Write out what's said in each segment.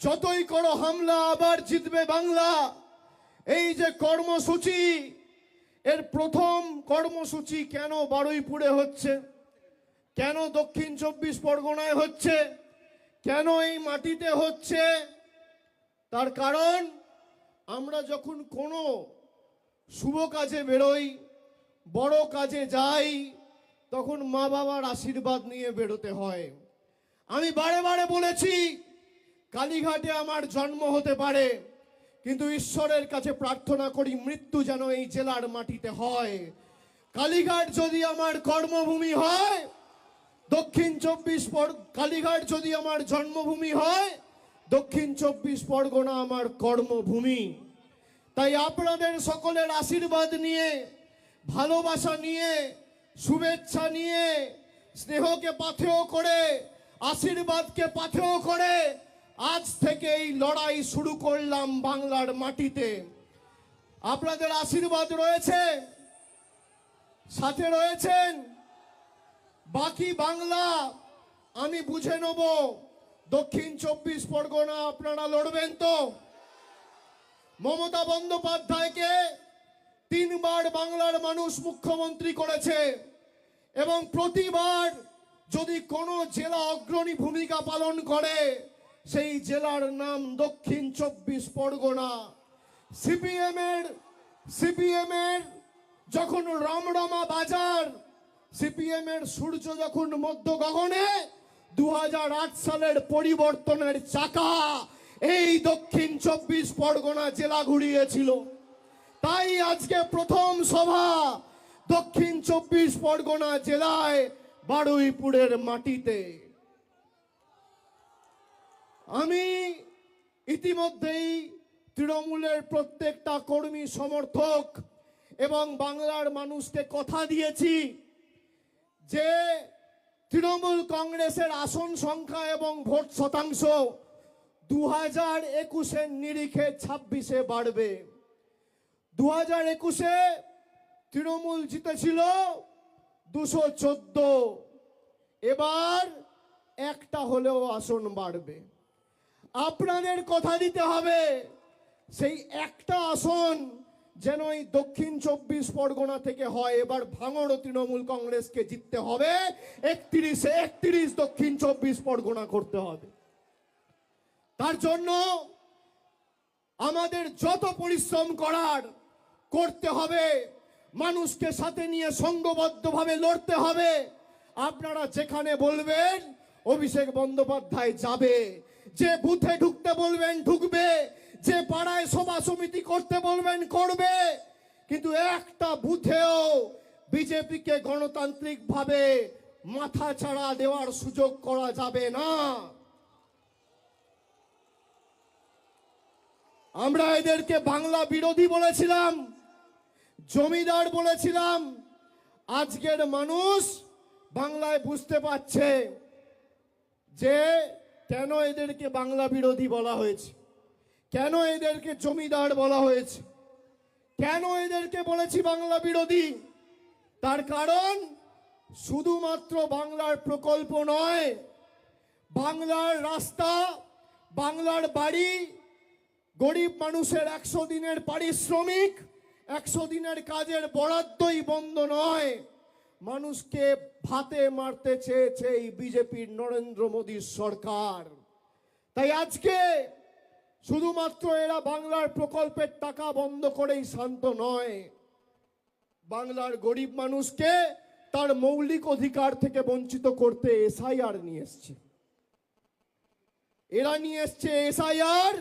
যতই করো হামলা, আবার জিতবে বাংলা। এই যে কর্মসূচি, এর প্রথম কর্মসূচি কেন বারুইপুরে হচ্ছে? কেন দক্ষিণ চব্বিশ পরগনায় হচ্ছে? কেন এই মাটিতে হচ্ছে? তার কারণ, আমরা যখন কোনো শুভ কাজে বেরোই, বড় কাজে যাই, তখন মা বাবার আশীর্বাদ নিয়ে বেরোতে হয়। আমি বারে বারে বলেছি কালীঘাটে আমার জন্ম হতে পারে, কিন্তু ঈশ্বরের কাছে প্রার্থনা করি মৃত্যু যেন এই জেলার মাটিতে হয়। কালীঘাট যদি আমার কর্মভূমি হয়, দক্ষিণ চব্বিশ পর, কালীঘাট যদি আমার জন্মভূমি হয়, দক্ষিণ চব্বিশ পরগনা আমার কর্মভূমি। তাই আপনাদের সকলের আশীর্বাদ নিয়ে, ভালোবাসা নিয়ে, শুভেচ্ছা নিয়ে, স্নেহকে পাথেয় করে, আশীর্বাদকে পাথেয় করে আজ থেকে এই লড়াই শুরু করলাম বাংলার মাটিতে। আপনাদের আশীর্বাদ রয়েছে, সাথে রয়েছেন বাকি বাংলা। আমি বুঝে নেব দক্ষিণ চব্বিশ পরগনা আপনারা লড়বেন তো? মমতা বন্দ্যোপাধ্যায়কে তিনবার বাংলার মানুষ মুখ্যমন্ত্রী করেছে এবং প্রতিবার যদি কোনো জেলা অগ্রণী ভূমিকা পালন করে সেই জেলার নাম দক্ষিণ চব্বিশ পরগনা। সিপিএম এর সিপিএম এর যখন রমরমা বাজার সিপিএম এর সূর্য যখন মধ্য গগনে দু হাজার আট সালের পরিবর্তনের চাকা এই দক্ষিণ চব্বিশ পরগনা জেলা ঘুরিয়েছিল। তাই আজকে প্রথম সভা দক্ষিণ চব্বিশ পরগনা জেলায় বারুইপুরের মাটিতে। আমি ইতিমধ্যেই তৃণমূলের প্রত্যেকটা কর্মী সমর্থক এবং বাংলার মানুষকে কথা দিয়েছি যে তৃণমূল কংগ্রেসের আসন সংখ্যা এবং ভোট শতাংশ দু হাজার একুশের নিরিখে ছাব্বিশে বাড়বে। দু হাজার একুশে তৃণমূল জিতেছিল দুশো চোদ্দ। এবার একটা হলেও আসন বাড়বে। আপনাদের কথা দিতে হবে। সেই একটা আসন যেন এই দক্ষিণ চব্বিশ পরগনা থেকে হয়, এবার ভাঙড় তৃণমূল কংগ্রেসকে জিততে হবে। একত্রিশে একত্রিশ দক্ষিণ চব্বিশ পরগনা করতে হবে। তার জন্য আমাদের যত পরিশ্রম করার করতে হবে, মানুষকে সাথে নিয়ে সংঘবদ্ধভাবে লড়তে হবে। আপনারা যেখানে বলবেন, অভিষেক বন্দ্যোপাধ্যায় যাবে। যে বুথে ঢুকতে বলবেন, ঢুকবে। যে পাড়ায় সভা সমিতি করতে বলবেন, করবে। কিন্তু একটা বুথেও বিজেপিকে গণতান্ত্রিকভাবে মাথা ছাড়া দেওয়ার সুযোগ করা যাবে না। আমরা এদেরকে বাংলা বিরোধী বলেছিলাম, জমিদার বলেছিলাম। আজকের মানুষ বাংলায় বুঝতে পারছে যে কেন এদেরকে বাংলা বিরোধী বলা হয়েছে? কেন এদেরকে জমিদার বলা হয়েছে? কেন এদেরকে বলেছি বাংলা বিরোধী? তার কারণ শুধুমাত্র বাংলার প্রকল্প নয়, বাংলার রাস্তা, বাংলার বাড়ি, গরিব মানুষের একশো দিনের পারিশ্রমিক, একশো দিনের কাজের বরাদ্দই বন্ধ নয়। মানুষকে ভাতে মারতে চেয়েছে এই বিজেপির নরেন্দ্র মোদীর সরকার। তাই আজকে শুধুমাত্র এরা বাংলার প্রকল্পের টাকা বন্ধ করেই শান্ত নয়, বাংলার গরিব মানুষকে তার মৌলিক অধিকার থেকে বঞ্চিত করতে এসআইআর নিয়ে এসছে। এরা নিয়ে এসছে এসআইআর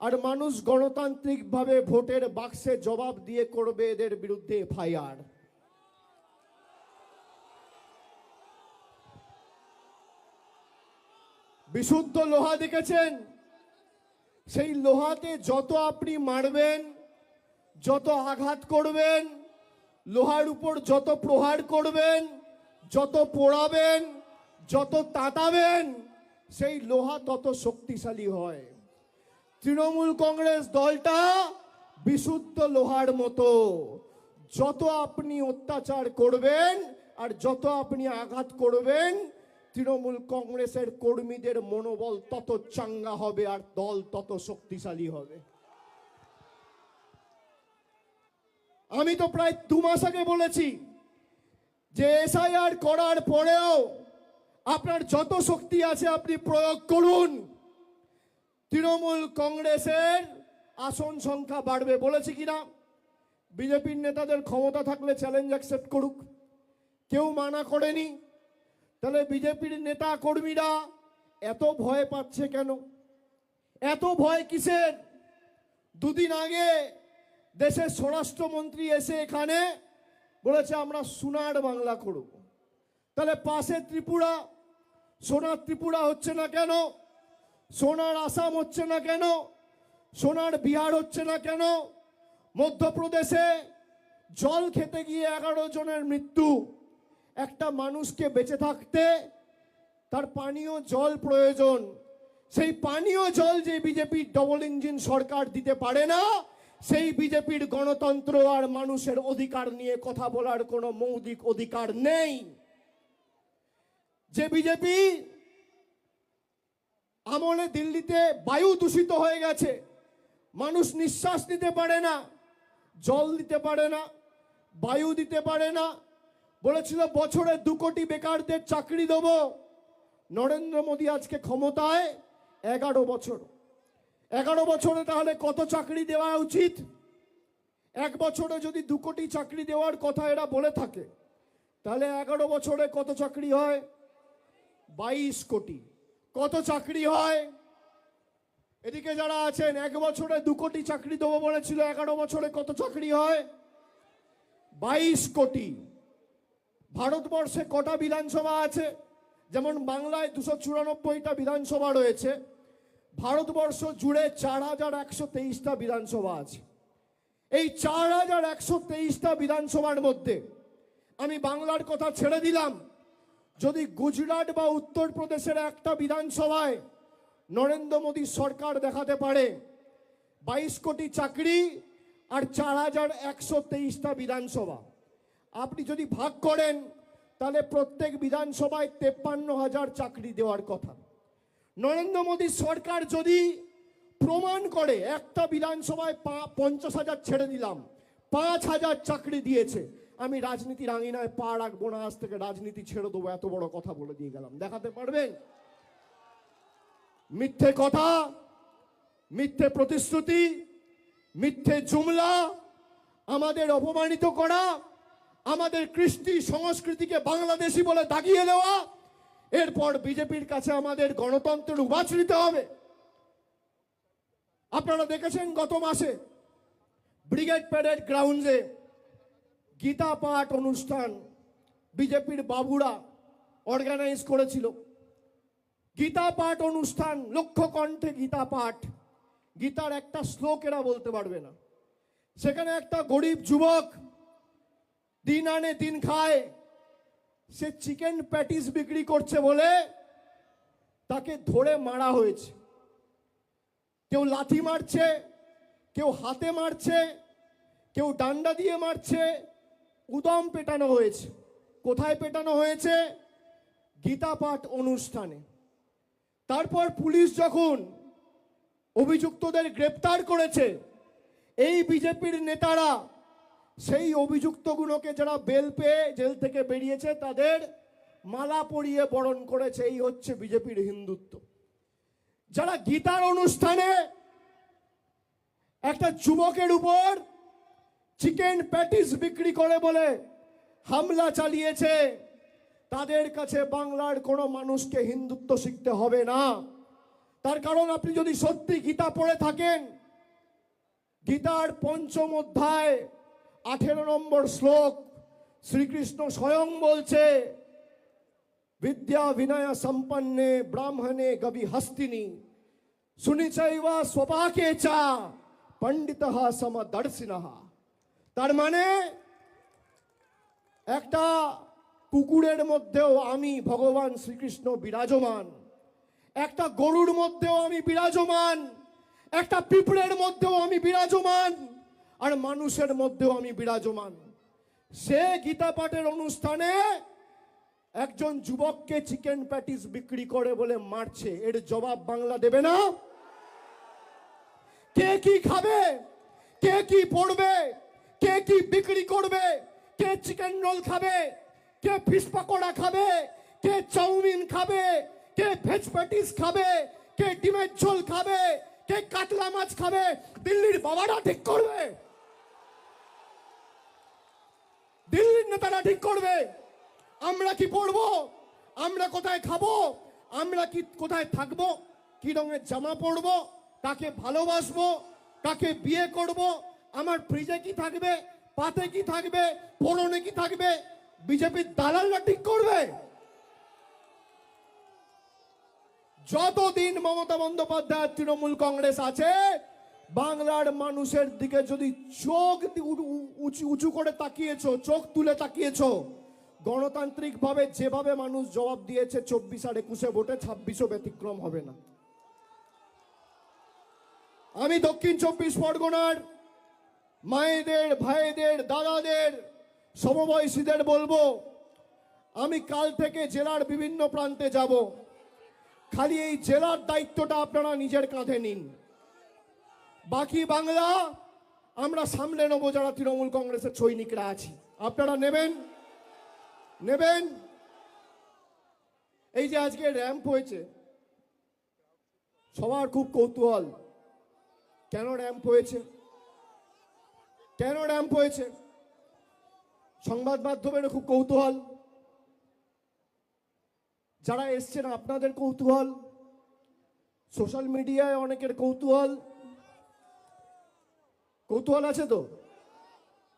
আর মানুষ গণতান্ত্রিকভাবে ভোটের বাক্সে জবাব দিয়ে করবে এদের বিরুদ্ধে এফআইআর। বিশুদ্ধ লোহা দেখেছেন? সেই লোহাতে যত আপনি মারবেন, যত আঘাত করবেন, লোহার উপর যত প্রহার করবেন, যত পোড়াবেন, যত তাতাবেন, সেই লোহা তত শক্তিশালী হয়। তৃণমূল কংগ্রেস দলটা বিশুদ্ধ লোহার মতো। যত আপনি অত্যাচার করবেন আর যত আপনি আঘাত করবেন তৃণমূল কংগ্রেসের কর্মীদের মনোবল তত চাঙ্গা হবে আর দল তত শক্তিশালী হবে। আমি তো প্রায় দু মাস আগে বলেছি যে এসআইআর করার পরেও আপনার যত শক্তি আছে আপনি প্রয়োগ করুন। তৃণমূল কংগ্রেসের আসন সংখ্যা বাড়বে বলেছি কিনা? বিজেপির নেতাদের ক্ষমতা থাকলে চ্যালেঞ্জ অ্যাকসেপ্ট করুক। কেউ মানা করেনি। তাহলে বিজেপির নেতা কর্মীরা এত ভয় পাচ্ছে কেন? এত ভয় কিসের? দুদিন আগে দেশের স্বরাষ্ট্রমন্ত্রী এসে এখানে বলেছে, আমরা সোনার বাংলা করব। তাহলে পাশে ত্রিপুরা, সোনার ত্রিপুরা হচ্ছে না কেন? সোনার আসাম হচ্ছে না কেন? সোনার বিহার হচ্ছে না কেন? মধ্যপ্রদেশে জল খেতে গিয়ে এগারো জনের মৃত্যু। একটা মানুষকে বেঁচে থাকতে তার পানীয় জল প্রয়োজন। সেই পানীয় জল যে বিজেপির ডবল ইঞ্জিন সরকার দিতে পারে না, সেই বিজেপির গণতন্ত্র আর মানুষের অধিকার নিয়ে কথা বলার কোনো মৌলিক অধিকার নেই। যে বিজেপি আমলে দিল্লিতে বায়ু দূষিত হয়ে গেছে, মানুষ নিঃশ্বাস নিতে পারে না, জল দিতে পারে না, বায়ু দিতে পারে না বলেছিল, বছরে দু কোটি বেকারদের চাকরি দেব। নরেন্দ্র মোদী আজকে ক্ষমতায় এগারো বছর। এগারো বছরে তাহলে কত চাকরি দেওয়া উচিত? এক বছরে যদি দু কোটি চাকরি দেওয়ার কথা এরা বলে থাকে, তাহলে এগারো বছরে কত চাকরি হয়? বাইশ কোটি। কত চাকরি হয়? এদিকে যারা আছেন, এক বছরে দু কোটি চাকরি দেবো বলেছিল, এগারো বছরে কত চাকরি হয়? বাইশ কোটি। ভারতবর্ষে কটা বিধানসভা আছে? যেমন বাংলায় দুশো চুরানব্বইটা বিধানসভা রয়েছে। ভারতবর্ষ জুড়ে চার হাজার একশো তেইশটা বিধানসভা আছে। এই চার হাজার একশো তেইশটা বিধানসভার মধ্যে আমি বাংলার কথা ছেড়ে দিলাম। যদি গুজরাট বা উত্তরপ্রদেশের একটা বিধানসভায় নরেন্দ্র মোদী সরকার দেখাতে পারে, বাইশ কোটি চাকরি আর চার হাজার একশো তেইশটা বিধানসভা। আপনি যদি ভাগ করেন, তাহলে প্রত্যেক বিধানসভায় তেপ্পান্ন হাজার চাকরি দেওয়ার কথা। নরেন্দ্র মোদী সরকার যদি প্রমাণ করে, একটা বিধানসভায় পা- পঞ্চাশ হাজার ছেড়ে দিলাম, পাঁচ হাজার চাকরি দিয়েছে, আমি রাজনীতির আঙিনায় পা রাখব না, আজ থেকে রাজনীতি ছেড়ে দেবো, এত বড় কথা বলে দিয়ে গেলাম। দেখাতে পারবেন? মিথ্যে কথা, মিথ্যে প্রতিশ্রুতি, মিথ্যে জুমলা, আমাদের অপমানিত করা আমাদের কৃষ্টি সংস্কৃতিকে বাংলাদেশি বলে দাগিয়ে দেওয়া, এরপর বিজেপির কাছে আমাদের গণতন্ত্রের উবাচ নিতে হবে। আপনারা দেখেছেন গত মাসে ব্রিগেড প্যারেড গ্রাউন্ডে গীতা পাঠ অনুষ্ঠান বিজেপির বাবুরা অর্গানাইজ করেছিল। গীতা পাঠ অনুষ্ঠান লক্ষ্য কণ্ঠে গীতা পাঠ, গীতার একটা শ্লোক এরা বলতে পারবে না। সেখানে একটা গরিব যুবক দিন আনে দিন খায় সে চিকেন প্যাটিস বিক্রি করছে বলে তাকে ধরে মারা হয়েছে কেউ লাথি মারছে কেউ হাতে মারছে কেউ ডান্ডা দিয়ে মারছে উদম পেটানো হয়েছে কোথায় পেটানো হয়েছে গীতা পাঠ অনুষ্ঠানে তারপর পুলিশ যখন অভিযুক্তদের গ্রেপ্তার করেছে এই বিজেপির নেতারা সেই অভিযুক্তগুলোকে যারা বেল পেয়ে জেল থেকে বেরিয়েছে, তাদের মালা পরিয়ে বরণ করেছে। এই হচ্ছে বিজেপির হিন্দুত্ব। যারা গীতার অনুষ্ঠানে একটা যুবকের উপর চিকেন প্যাটিস বিক্রি করে বলে হামলা চালিয়েছে, তাদের কাছে বাংলার কোনো মানুষকে হিন্দুত্ব শিখতে হবে না। তার কারণ, আপনি যদি সত্যি গীতা পড়ে থাকেন, গীতার পঞ্চম অধ্যায় আঠেরো নম্বর শ্লোক, শ্রীকৃষ্ণ স্বয়ং বলছে, বিদ্যা বিনয় সম্পন্নে ব্রাহ্মণে গবি হস্তিনী শুনিচাইবা স্বপাকে চা, পণ্ডিত সমদর্শিন তার মানে একটা কুকুরের মধ্যেও আমি ভগবান শ্রীকৃষ্ণ বিরাজমান, একটা গরুর মধ্যেও আমি বিরাজমান, একটা পিঁপড়ের মধ্যেও আমি বিরাজমান আর মানুষের মধ্যেও আমি বিরাজমান। সে গীতা পাঠের অনুষ্ঠানে একজন যুবককে চিকেন প্যাটিস বিক্রি করে বলে মারছে। এর জবাব বাংলা দেবে না। কে কি খাবে? কে কি পড়বে? কে কি বিক্রি করবে? কে চিকেন রোল খাবে? কে ফিশ পাকোড়া খাবে? কে চাউমিন খাবে? কে ভেজ প্যাটিস খাবে? কে ডিমের ঝোল খাবে? কে কাতলা মাছ খাবে? দিল্লির বাবারা ঠিক করবে। দিল্লির নেতারা ঠিক করবে। আমরা কি পড়ব? আমরা কোথায় খাব? আমরা কি কোথায় থাকব? কি রঙের জামা পরবো? কাকে ভালোবাসবো? কাকে বিয়ে করব? আমার ফ্রিজে কি থাকবে? পাতে কি থাকবে? পরনে কি থাকবে? বিজেপির দালালরা ঠিক করবে? যতদিন মমতা বন্দ্যোপাধ্যায় তৃণমূল কংগ্রেস আছে বাংলার মানুষের দিকে যদি চোখ উঁচু উঁচু করে তাকিয়েছ, চোখ তুলে তাকিয়েছ গণতান্ত্রিক ভাবে যেভাবে মানুষ জবাব দিয়েছে, চব্বিশ আর একুশে ভোটে ছাব্বিশও ব্যতিক্রম হবে না। আমি দক্ষিণ চব্বিশ পরগনার মায়েদের, ভাইদের, দাদাদের, সমবয়সীদের বলব, আমি কাল থেকে জেলার বিভিন্ন প্রান্তে যাব। খালি এই জেলার দায়িত্বটা আপনারা নিজের কাঁধে নিন। বাকি বাংলা, আমরা সামলে নেব যারা তৃণমূল কংগ্রেসের সৈনিকরা আছি। আপনারা নেবেন? নেবেন? এই যে আজকে র্যাম্প হয়েছে, সবার খুব কৌতূহল। কেন র্যাম্প হয়েছে? কেন র্যাম্প হয়েছে? সংবাদ মাধ্যমের খুব কৌতূহল। যারা এসছেন, আপনাদের কৌতূহল। সোশ্যাল মিডিয়ায় অনেকের কৌতূহল। কৌতূহল আছে তো?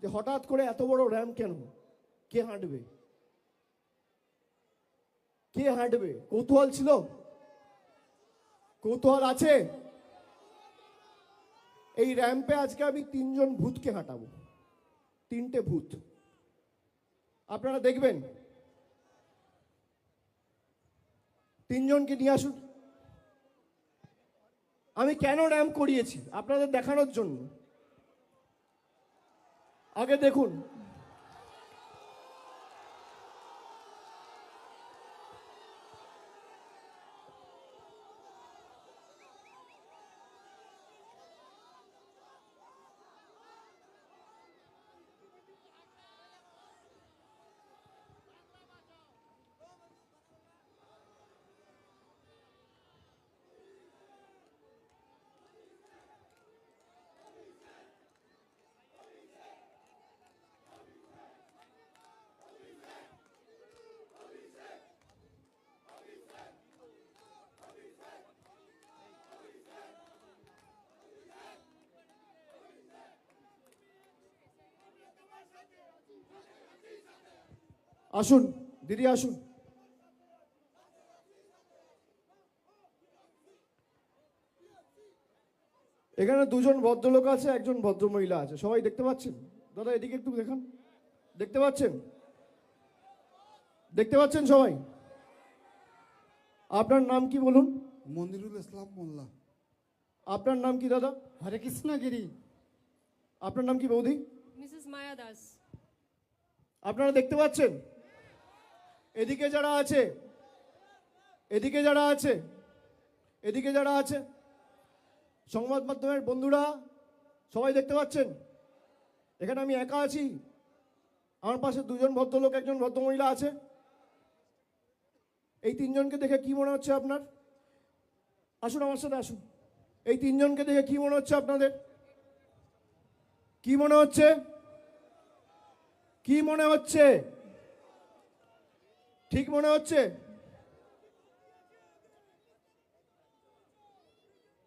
যে হঠাৎ করে এত বড় র্যাম কেন? কে হাঁটবে? কে হাঁটবে? কৌতূহল ছিল? কৌতূহল আছে? এই র্যাম্পে আজকে আমি তিনজন ভূতকে হাঁটাবো। তিনটে ভূত। আপনারা দেখবেন। তিনজনকে নিয়ে আসুন। আমি কেন র্যাম্প করিয়েছি? আপনাদের দেখানোর জন্য। আগে দেখুন। আসুন দিদি আসুন। এখানে দুজন ভদ্রলোক আছে একজন ভদ্রমহিলা আছে। সবাই দেখতে পাচ্ছেন? দাদা এদিকে একটু দেখান। দেখতে পাচ্ছেন? দেখতে পাচ্ছেন সবাই? আপনার নাম কি বলুন? মনিরুল ইসলাম মোল্লা। আপনার নাম কি দাদা? হরে কৃষ্ণ গিরি আপনার নাম কি বৌদি? Mrs. Maya Das. আপনারা দেখতে পাচ্ছেন? এদিকে যারা আছে, এদিকে যারা আছে, এদিকে যারা আছে, সংবাদ মাধ্যমের বন্ধুরা, সবাই দেখতে পাচ্ছেন? এখানে আমি একা আছি। আমার পাশে দুজন ভদ্রলোক, একজন ভদ্রমহিলা আছে। এই তিনজনকে দেখে কি মনে হচ্ছে আপনার? আসুন আমার সাথে আসুন। এই তিনজনকে দেখে কি মনে হচ্ছে আপনাদের? কি মনে হচ্ছে? কি মনে হচ্ছে? ঠিক মনে হচ্ছে?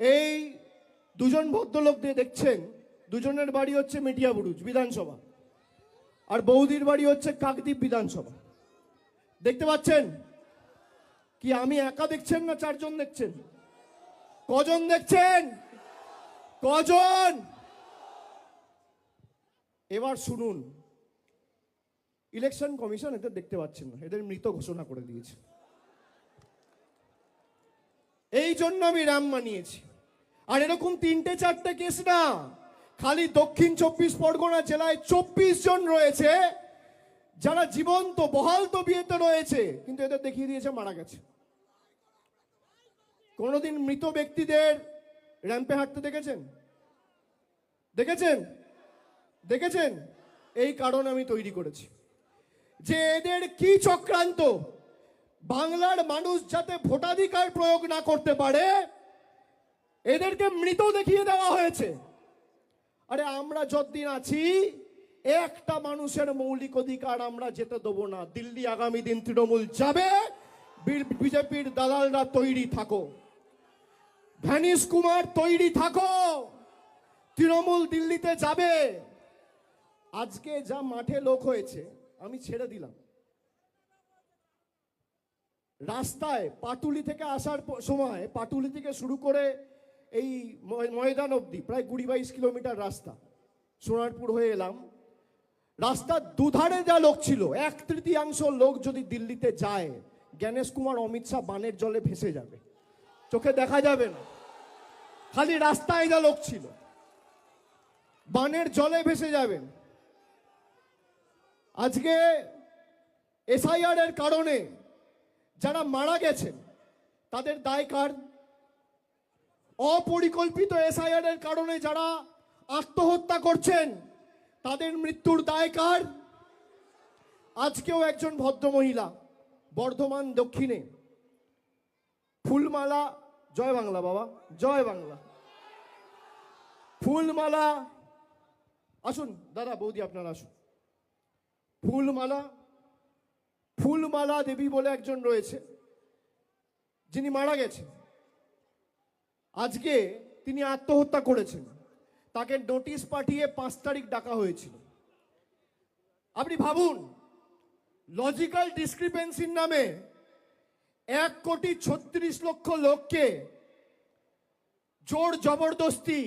এই দুজন ভদ্রলোক দিয়ে দেখছেন, দুজনের বাড়ি হচ্ছে মেটিয়া বুরুজ বিধানসভা। আর বৌদির বাড়ি হচ্ছে কাকদ্বীপ বিধানসভা। দেখতে পাচ্ছেন? কি আমি একা দেখছেন না চারজন দেখছেন? কজন দেখছেন? কজন? এবার শুনুন। ইলেকশন কমিশন এদের দেখতে পাচ্ছেন না, এদের মৃত ঘোষণা করে দিয়েছে। এই জন্য আমি রাম মানিয়েছি। আর এরকম তিনটে চারটে কেস না, খালি দক্ষিণ চব্বিশ পরগনা জেলায় চব্বিশ জন রয়েছে, যারা জীবন্ত, বহাল তো বিয়েতে রয়েছে, কিন্তু এদের দেখিয়ে দিয়েছে মারা গেছে। কোনোদিন মৃত ব্যক্তিদের র্যাম্পে হাঁটতে দেখেছেন? দেখেছেন? দেখেছেন? এই কারণ আমি তৈরি করেছি। যে এদের কি চক্রান্ত? বাংলার মানুষ যাতে ভোটাধিকার প্রয়োগ না করতে পারে, এদেরকে মৃত দেখিয়ে দেওয়া হয়েছে। আরে আমরা যতদিন আছি, একটা মানুষের মৌলিক অধিকার আমরা যেতে দেবো না। দিল্লি আগামী দিন তৃণমূল যাবে বিজেপির দালালরা তৈরি থাকো। ভ্যানিস কুমার তৈরি থাকো। তৃণমূল দিল্লিতে যাবে। আজকে যা মাঠে লোক হয়েছে আমি ছেড়ে দিলাম। রাস্তায় পাটুলি থেকে আসার সময় পাটুলি থেকে শুরু করে এই ময়- ময়দান অবধি, প্রায় কুড়ি বাইশ কিলোমিটার রাস্তা, সোনারপুর হয়ে এলাম। রাস্তার দুধারে যা লোক ছিল, এক তৃতীয়াংশ লোক যদি দিল্লিতে যায়, জ্ঞানেশ কুমার, অমিত শাহ বানের জলে ভেসে যাবে। চোখে দেখা যাবে না। খালি রাস্তায় যা লোক ছিল, বানের জলে ভেসে যাবেন। আজকে এসআইআর এর কারণে যারা মারা গেছেন, তাদের দায় কার? অপরিকল্পিত এসআইআর এর কারণে যারা আত্মহত্যা করছেন, তাদের মৃত্যুর দায় কার? আজকেও একজন ভদ্রমহিলা, বর্ধমান দক্ষিণে। ফুলমালা, জয় বাংলা বাবা, জয় বাংলা। ফুলমালা, আসুন, দাদা, বৌদি, আপনারা আসুন। ফুলমালা ফুলমালা দেবী বলে একজন রয়েছে, যিনি মারা গেছেন। আজকে তিনি আত্মহত্যা করেছেন। তাকে নোটিশ পাঠিয়ে পাঁচ তারিখ ডাকা হয়েছিল। আপনি ভাবুন লজিক্যাল ডিসক্রিপেন্সির নামে এক কোটি ছত্রিশ লক্ষ লোককে জোর জবরদস্তি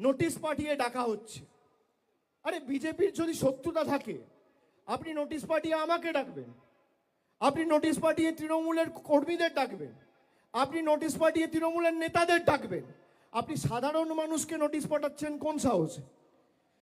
নোটিশ পাঠিয়ে ডাকা হচ্ছে। আরে, বিজেপির যদি শত্রুতা থাকে আপনি নোটিশ পাঠিয়ে আমাকে ডাকবেন। আপনি নোটিশ পাঠিয়ে তৃণমূলের কর্মীদের ডাকবেন। আপনি নোটিশ পাঠিয়ে তৃণমূলের নেতাদের ডাকবেন। আপনি সাধারণ মানুষকে নোটিশ পাঠাচ্ছেন কোন সাহসে?